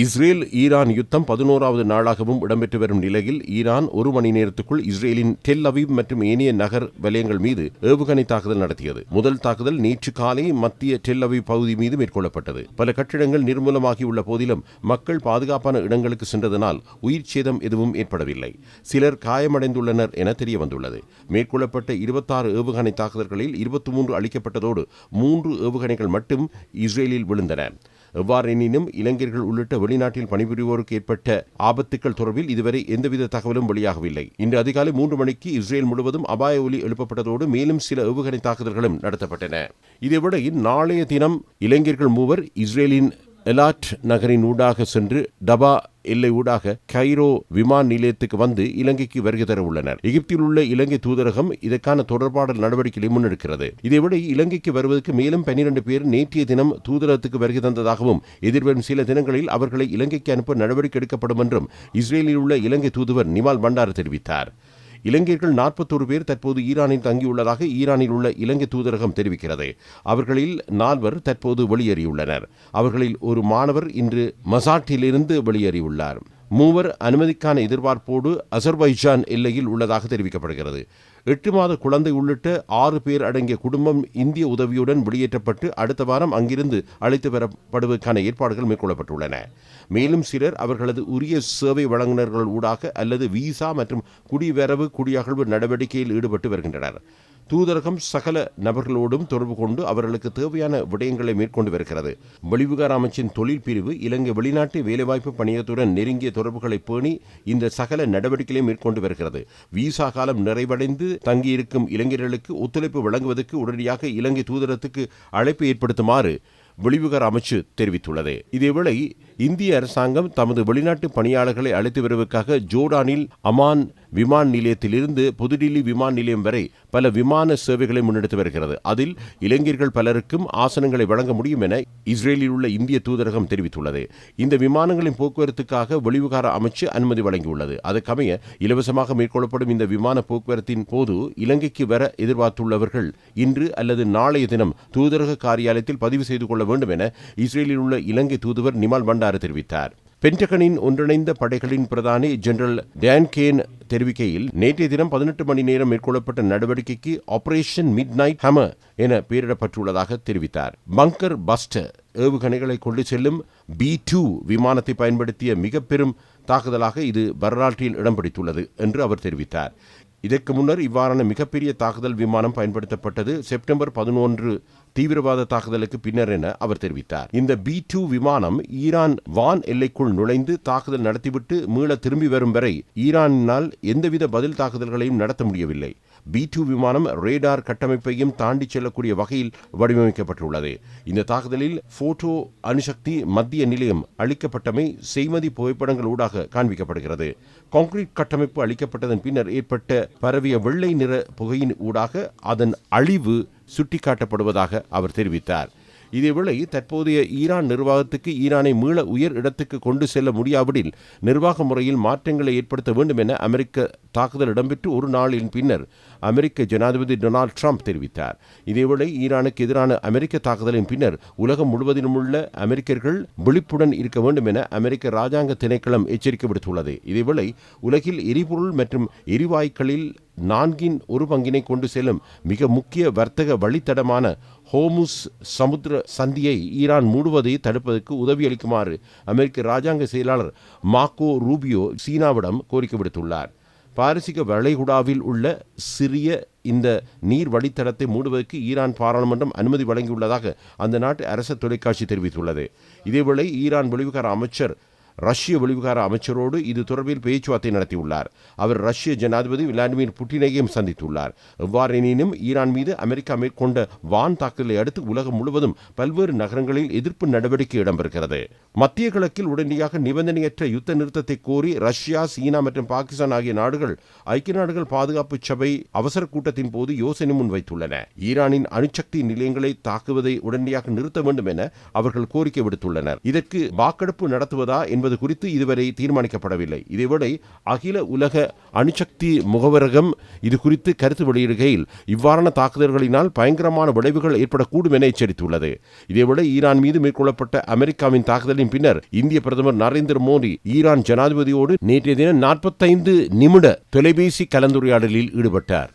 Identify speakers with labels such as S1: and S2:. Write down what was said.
S1: Israel Iran யுத்தம் பதினோராவது நாளாகவும் இடம்பெற்று வரும் நிலையில் ஈரான் ஒரு மணி நேரத்துக்குள் இஸ்ரேலின் டெல் அவீவ் மற்றும் ஏனைய நகர் வலயங்கள் மீது ஏவுகணை தாக்குதல் நடத்தியது. முதல் தாக்குதல் நேற்று காலை மத்திய டெல் அவீவ் பகுதி மீது மேற்கொள்ளப்பட்டது. பல கட்டிடங்கள் நிர்மூலமாகியுள்ள போதிலும் மக்கள் பாதுகாப்பான இடங்களுக்கு சென்றதனால் உயிர் சேதம் எதுவும் ஏற்படவில்லை. சிலர் காயமடைந்துள்ளனர் என தெரிய வந்துள்ளது மேற்கொள்ளப்பட்ட இருபத்தாறு ஏவுகணை தாக்குதல்களில் இருபத்தி மூன்று அளிக்கப்பட்டதோடு மூன்று ஏவுகணைகள் மட்டும் இஸ்ரேலில் விழுந்தன. எவ்வாறெனினும் இளைஞர்கள் உள்ளிட்ட வெளிநாட்டில் பணிபுரிவோருக்கு ஏற்பட்ட ஆபத்துக்கள் தொடர்பில் இதுவரை எந்தவித தகவலும் வெளியாகவில்லை. இன்று அதிகாலை மூன்று மணிக்கு இஸ்ரேல் முழுவதும் அபாய ஒலி எழுப்பப்பட்டதோடு மேலும் சில ஏவுகணை தாக்குதல்களும் நடத்தப்பட்டன. இதேவேளை நாளைய தினம் இளைஞர்கள் மூவர் இஸ்ரேலின் எலாட் நகரின் ஊடாக சென்று டபா எல்லை ஊடாக கைரோ விமான நிலையத்துக்கு வந்து இலங்கைக்கு வருகை தர உள்ளனர். எகிப்தில் உள்ள இலங்கை தூதரகம் இதற்கான தொடர்பாடல் நடவடிக்கைகளை முன்னெடுக்கிறது. இதைவிட இலங்கைக்கு வருவதற்கு மேலும் பனிரெண்டு பேர் நேற்றைய தினம் தூதரகத்துக்கு வருகை தந்ததாகவும் எதிர்வரும் சில தினங்களில் அவர்களை இலங்கைக்கு அனுப்ப நடவடிக்கை எடுக்கப்படும் என்றும் இஸ்ரேலில் உள்ள இலங்கை தூதுவர் நிமால் பண்டார தெரிவித்தார். இலங்கையர்கள் நாற்பத்தோரு பேர் தற்போது ஈரானில் தங்கியுள்ளதாக ஈரானில் உள்ள இலங்கை தூதரகம் தெரிவிக்கிறது. அவர்களில் நால்வர் தற்போது வெளியேறியுள்ளனர். அவர்களில் ஒரு மாணவர் இன்று மசாட்டிலிருந்து வெளியேறியுள்ளார். மூவர் அனுமதிக்கான எதிர்பார்ப்போடு அசர்பைஜான் எல்லையில் உள்ளதாக தெரிவிக்கப்படுகிறது. எட்டு மாத குழந்தை உள்ளிட்ட ஆறு பேர் அடங்கிய குடும்பம் இந்திய உதவியுடன் வெளியேற்றப்பட்டு அடுத்த வாரம் அங்கிருந்து அழைத்து வரப்படுவதற்கான ஏற்பாடுகள் மேற்கொள்ளப்பட்டுள்ளன. மேலும் சிலர் அவர்களது உரிய சேவை வழங்குநர்கள் ஊடாக அல்லது விசா மற்றும் குடிவரவு குடியகழ்வு நடவடிக்கையில் ஈடுபட்டு வருகின்றனர். தூதரகம் சகல நபர்களோடும் தொடர்பு கொண்டு அவர்களுக்கு தேவையான விடயங்களை மேற்கொண்டு வருகிறது. வெளிவிகார அமைச்சின் தொழில் பிரிவு இலங்கை வெளிநாட்டு வேலைவாய்ப்பு பணியத்துடன் நெருங்கிய தொடர்புகளை பேணி இந்த சகல நடவடிக்கைகளை மேற்கொண்டு வருகிறது. விசா காலம் நிறைவடைந்து தங்கியிருக்கும் இளைஞர்களுக்கு ஒத்துழைப்பு வழங்குவதற்கு உடனடியாக இலங்கை தூதரத்துக்கு அழைப்பு ஏற்படுத்துமாறு வெளிவிகார அமைச்சு தெரிவித்துள்ளது. இதேவேளை இந்திய அரசாங்கம் தமது வெளிநாட்டு பணியாளர்களை அழைத்து வருவதற்காக ஜோர்டானில் அமான் விமான நிலையத்திலிருந்து புதுடில்லி விமான நிலையம் வரை பல விமான சேவைகளை முன்னெடுத்து வருகிறது. அதில் இளைஞர்கள் பலருக்கும் ஆசனங்களை வழங்க முடியும் என இஸ்ரேலில் உள்ள இந்திய தூதரகம் தெரிவித்துள்ளது. இந்த விமானங்களின் போக்குவரத்துக்காக வெளிவிகார அமைச்சு அனுமதி வழங்கியுள்ளது. அதற்கமைய இலவசமாக மேற்கொள்ளப்படும் இந்த விமான போக்குவரத்தின் போது இலங்கைக்கு வர எதிர்பார்த்துள்ளவர்கள் இன்று அல்லது நாளைய தினம் தூதரக காரியாலயத்தில் பதிவு செய்து கொள்ள வேண்டும் என இஸ்ரேலில் உள்ள இலங்கை தூதுவர் நிமால் பண்டார் தெரிவித்தார். பென்டகனின் ஒன்றிணைந்த படைகளின் பிரதானி ஜெனரல் டேன் கேன் தெரிவிக்கையில் நேற்றைய தினம் பதினெட்டு மணி நேரம் மேற்கொள்ளப்பட்ட நடவடிக்கைக்கு ஆபரேஷன் மிட் நைட் ஹமர் என பெயரிடப்பட்டுள்ளதாக தெரிவித்தார். பங்கர் பஸ்டர் ஏவுகணைகளை கொண்டு செல்லும் பி டூ விமானத்தை பயன்படுத்திய மிக பெரும் தாக்குதலாக இது வரலாற்றில் இடம் பிடித்துள்ளது என்று அவர் தெரிவித்தார். இதற்கு முன்னர் இவ்வாறான மிகப்பெரிய தாக்குதல் விமானம் பயன்படுத்தப்பட்டது செப்டம்பர் பதினொன்று தீவிரவாத தாக்குதலுக்கு பின்னர் என அவர் தெரிவித்தார். இந்த பி டூ விமானம் ஈரான் வான் எல்லைக்குள் நுழைந்து தாக்குதல் நடத்திவிட்டு மீள திரும்பி வரும் வரை ஈரானினால் எந்தவித பதில் தாக்குதல்களையும் நடத்த முடியவில்லை. பி டூ விமானம் ரேடார் கட்டமைப்பையும் தாண்டி செல்லக்கூடிய வகையில் வடிவமைக்கப்பட்டுள்ளது. இந்த தாக்குதலில் போட்டோ அணுசக்தி மத்திய நிலையம் அளிக்கப்பட்டமை செய்மதி புகைப்படங்கள் ஊடாக காண்பிக்கப்படுகிறது. கான்கிரீட் கட்டமைப்பு அளிக்கப்பட்டதன் பின்னர் ஏற்பட்ட பரவிய வெள்ளை நிற புகையின் ஊடாக அதன் அழிவு சுட்டிக்காட்டப்படுவதாக அவர் தெரிவித்தார். இதேவேளை தற்போதைய ஈரான் நிர்வாகத்துக்கு ஈரானை மீள உயர் இடத்துக்கு கொண்டு செல்ல முடியாவிடில் நிர்வாக முறையில் மாற்றங்களை ஏற்படுத்த வேண்டும் என அமெரிக்க தாக்குதல் இடம்பெற்று ஒரு நாளின் பின்னர் அமெரிக்க ஜனாதிபதி டொனால்டு ட்ரம்ப் தெரிவித்தார். இதேவேளை ஈரானுக்கு எதிரான அமெரிக்க தாக்குதலின் பின்னர் உலகம் முழுவதிலும் உள்ள அமெரிக்கர்கள் விழிப்புடன் இருக்க வேண்டும் என அமெரிக்க ராஜாங்க திணைக்களம் எச்சரிக்கை விடுத்துள்ளது. இதேவேளை உலகில் எரிபொருள் மற்றும் எரிவாயுக்களில் நான்கின் ஒரு பங்கினை கொண்டு செல்லும் மிக முக்கிய வர்த்தக வழித்தடமான ஹோமுஸ் சமுத்திர சந்தியை ஈரான் மூடுவதை தடுப்பதற்கு உதவி அளிக்குமாறு அமெரிக்க ராஜாங்க செயலாளர் மாக்கோ ரூபியோ சீனாவிடம் கோரிக்கை விடுத்துள்ளார். பாரசீக வளைகுடாவில் உள்ள சிறிய இந்த நீர் வழித்தடத்தை மூடுவதற்கு ஈரான் பாராளுமன்றம் அனுமதி வழங்கியுள்ளதாக அந்த நாட்டு அரசு தொலைக்காட்சி தெரிவித்துள்ளது. இதேவேளை ஈரான் வெளிவிகார அமைச்சர் ரஷ்ய வெளிவிகார அமைச்சரோடு இது தொடர்பில் பேச்சுவார்த்தை நடத்தியுள்ளார். அவர் ரஷ்ய ஜனாதிபதி விளாடிமிர் புட்டினையும் சந்தித்துள்ளார். எவ்வாறெனினும் ஈரான் மீது அமெரிக்கா மேற்கொண்ட வான் தாக்குதலை அடுத்து உலகம் முழுவதும் பல்வேறு நகரங்களில் எதிர்ப்பு நடவடிக்கை இடம்பெறுகிறது. மத்திய கிழக்கில் உடனடியாக நிபந்தனையற்ற யுத்த நிறுத்தத்தை கோரி ரஷ்யா சீனா மற்றும் பாகிஸ்தான் ஆகிய நாடுகள் ஐக்கிய நாடுகள் பாதுகாப்பு சபை அவசர கூட்டத்தின் போது யோசனை முன்வைத்துள்ளன. ஈரானின் அணுசக்தி நிலையங்களை தாக்குவதை உடனடியாக நிறுத்த வேண்டும் என அவர்கள் கோரிக்கை விடுத்துள்ளனர். இதற்கு வாக்கெடுப்பு நடத்துவதா என்பது என்பது குறித்து இதுவரை தீர்மானிக்கப்படவில்லை. இதேவேளை அகில உலக அணுசக்தி முகவரகம் இது குறித்து கருத்து வெளியிடுகையில் இவ்வாறான தாக்குதல்களினால் பயங்கரமான விளைவுகள் ஏற்படக்கூடும் என எச்சரித்துள்ளது. இதேவேளை ஈரான் மீது மேற்கொள்ளப்பட்ட அமெரிக்காவின் தாக்குதலின் பின்னர் இந்திய பிரதமர் நரேந்திர மோடி ஈரான் ஜனாதிபதியோடு நேற்றைய தினம் நாற்பத்தைந்து நிமிட தொலைபேசி கலந்துரையாடலில் ஈடுபட்டார்.